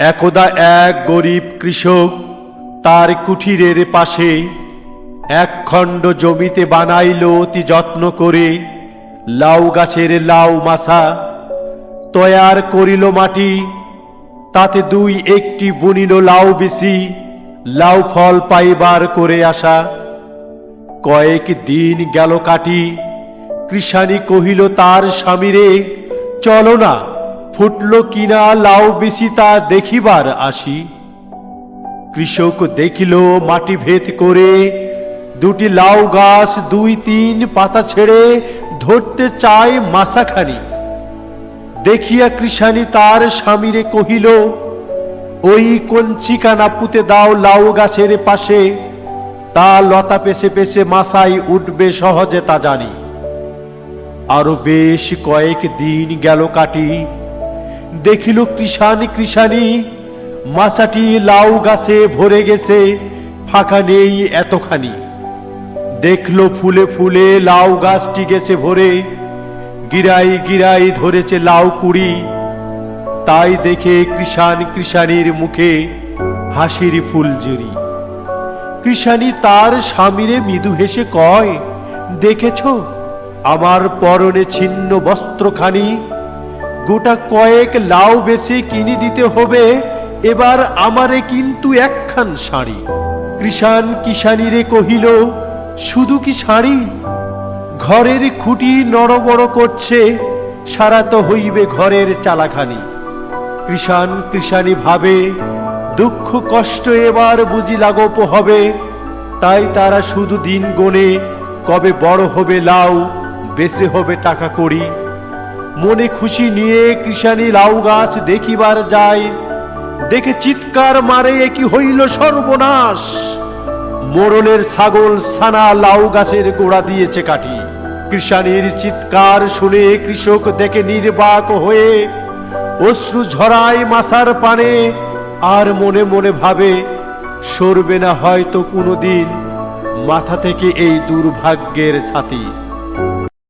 একদা এক গরিব কৃষক তার কুঠিরের পাশে এক খণ্ড জমিতে বানাইল অতি যত্ন করে লাউ গাছের লাউ মাসা তয়ার করিল মাটি। তাতে দুই একটি বুনিল লাউ বেশি লাউ ফল পাইবার করে আসা। কয়েক দিন গেল কাটি কৃষানি কহিল, তার স্বামীরে চলো না। ফুটল কিনা লাউ বেশি তা দেখিবার আসি। কৃষক দেখিল, মাটি ভেদ করে দুটি লাউ গাছ দুই তিন পাতা ছেড়ে ধরতে চায় মাসাখানি দেখিয়া কৃষানি তার স্বামীরে কহিল, ওই কঞ্চিকানা পুঁতে দাও লাউ গাছের পাশে, তা লতা পেছে পেছে মাসাই উঠবে সহজে তা জানি। আরও বেশ কয়েক দিন গেল কাটি দেখিল কৃষান কৃষানি মাসাটি লাউ গাছে ভরে গেছে, ফাঁকা নেই এতখানি। দেখল ফুলে ফুলে লাউ গাছটি গেছে ভরে, গিরাই গিরাই ধরেছে লাউ কুড়ি। তাই দেখে কৃষান কৃষানির মুখে হাসির ফুলজুরি কৃষানি তার স্বামীরে মৃদু হেসে কয়, দেখেছ? আমার পরনে ছিন্ন বস্ত্রখানি গোটা কয়েক লাউ বেছে কিনে দিতে হবে, এবার আমারে কিন্তু একখান শাড়ি। কৃষান কিষানিরে কহিল, শুধু কি শাড়ি? ঘরের খুঁটি নড়বড় করছে, সারা তো হইবে ঘরের চালাখানি। কৃষান কৃষানি ভাবে, দুঃখ কষ্ট এবার বুঝি লাগপ হবে, তাই তারা শুধু দিন গনে কবে বড় হবে লাউ বেঁচে হবে টাকা করি মনে খুশি নিয়ে কৃষানি লাউ গাছ দেখিবার যায়। দেখে চিৎকার মারে কি হইল সর্বনাশ। মোড়লের ছাগল সানা লাউ গাছের গোড়া দিয়েছে কাটি। কৃষানির চিৎকার শুনে কৃষক দেখে নির্বাক হয়ে অশ্রু ঝরায় মাসার পানে আর মনে মনে ভাবে, সরবে না হয়তো কোনোদিন মাথা থেকে এই দুর্ভাগ্যের ছাতি।